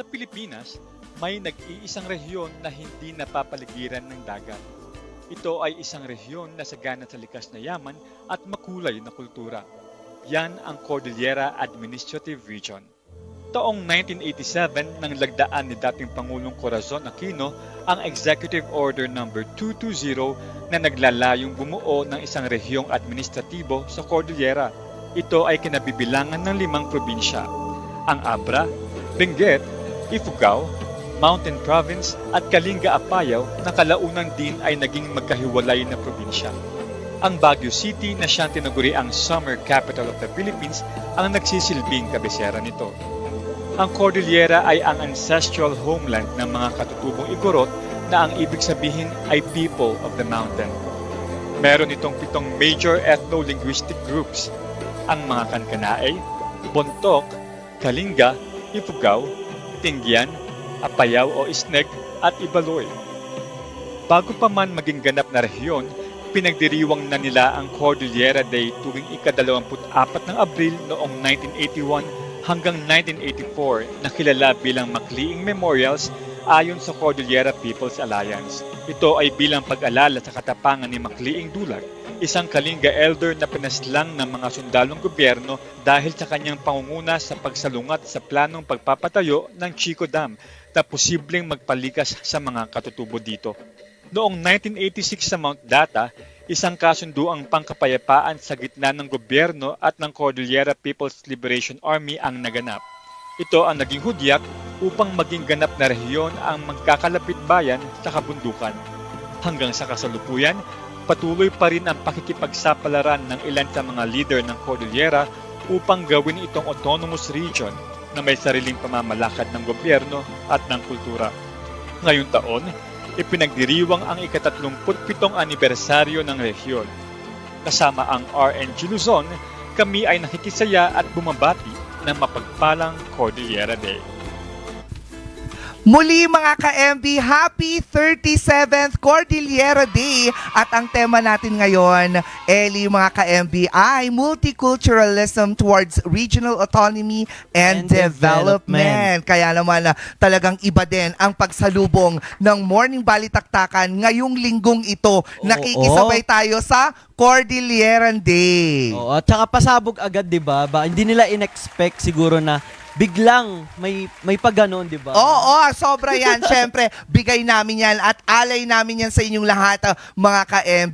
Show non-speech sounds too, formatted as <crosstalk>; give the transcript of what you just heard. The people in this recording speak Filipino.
Pilipinas, may nag-iisang rehiyon na hindi napapaligiran ng dagat. Ito ay isang rehiyon na sagana sa likas na yaman at makulay na kultura. Yan ang Cordillera Administrative Region. Taong 1987 nang lagdaan ni dating Pangulong Corazon Aquino ang Executive Order No. 220 na naglalayong bumuo ng isang rehiyong administratibo sa Cordillera. Ito ay kinabibilangan ng limang probinsya, ang Abra, Benguet, Ifugao, Mountain Province at Kalinga Apayao na kalaunan din ay naging magkahiwalay na probinsya. Ang Baguio City na siyang tinaguri ang Summer Capital of the Philippines ang nagsisilbing kabisera nito. Ang Cordillera ay ang ancestral homeland ng mga katutubong Igorot na ang ibig sabihin ay people of the mountain. Meron itong pitong major ethno-linguistic groups, ang mga Kankanaey, Bontok, Kalinga, Ifugao, Tingyan, Apayao o Isneg at Ibaloy. Bago pa man maging ganap na rehiyon, pinagdiriwang na nila ang Cordillera Day tuwing ika-24 ng Abril noong 1981 hanggang 1984 na kilala bilang Makliing Memorials ayon sa Cordillera People's Alliance. Ito ay bilang pag-alala sa katapangan ni Makliing Dulag, isang Kalinga elder na pinaslang ng mga sundalong gobyerno dahil sa kanyang pangunguna sa pagsalungat sa planong pagpapatayo ng Chico Dam na posibleng magpalikas sa mga katutubo dito. Noong 1986 sa Mount Data, isang kasunduang pangkapayapaan sa gitna ng gobyerno at ng Cordillera People's Liberation Army ang naganap. Ito ang naging hudyat upang maging ganap na rehiyon ang magkakalapit bayan sa kabundukan. Hanggang sa kasalukuyan, patuloy pa rin ang pakikipagsapalaran ng ilan sa mga leader ng Cordillera upang gawin itong autonomous region na may sariling pamamalakad ng gobyerno at ng kultura. Ngayong taon, ipinagdiriwang ang ikatatlumputpitong anibersaryo ng rehiyon. Kasama ang RNG Luzon, kami ay nakikisaya at bumabati ng mapagpalang Cordillera Day. Muli mga ka-MB, happy 37th Cordillera Day! At ang tema natin ngayon, Eli mga ka-MB, ay multiculturalism towards regional autonomy and, And development. development. Kaya naman na talagang iba din ang pagsalubong ng Morning Balitaktakan ngayong linggong ito. Nakikisabay tayo sa Cordillera Day. Oo, at saka pasabog agad, 'di ba? Ba hindi nila inexpect siguro na biglang may may pagganon, 'di ba? Oo, sobra yan. <laughs> Siyempre, bigay namin yan at alay namin yan sa inyong lahat, ah, mga ka-MB.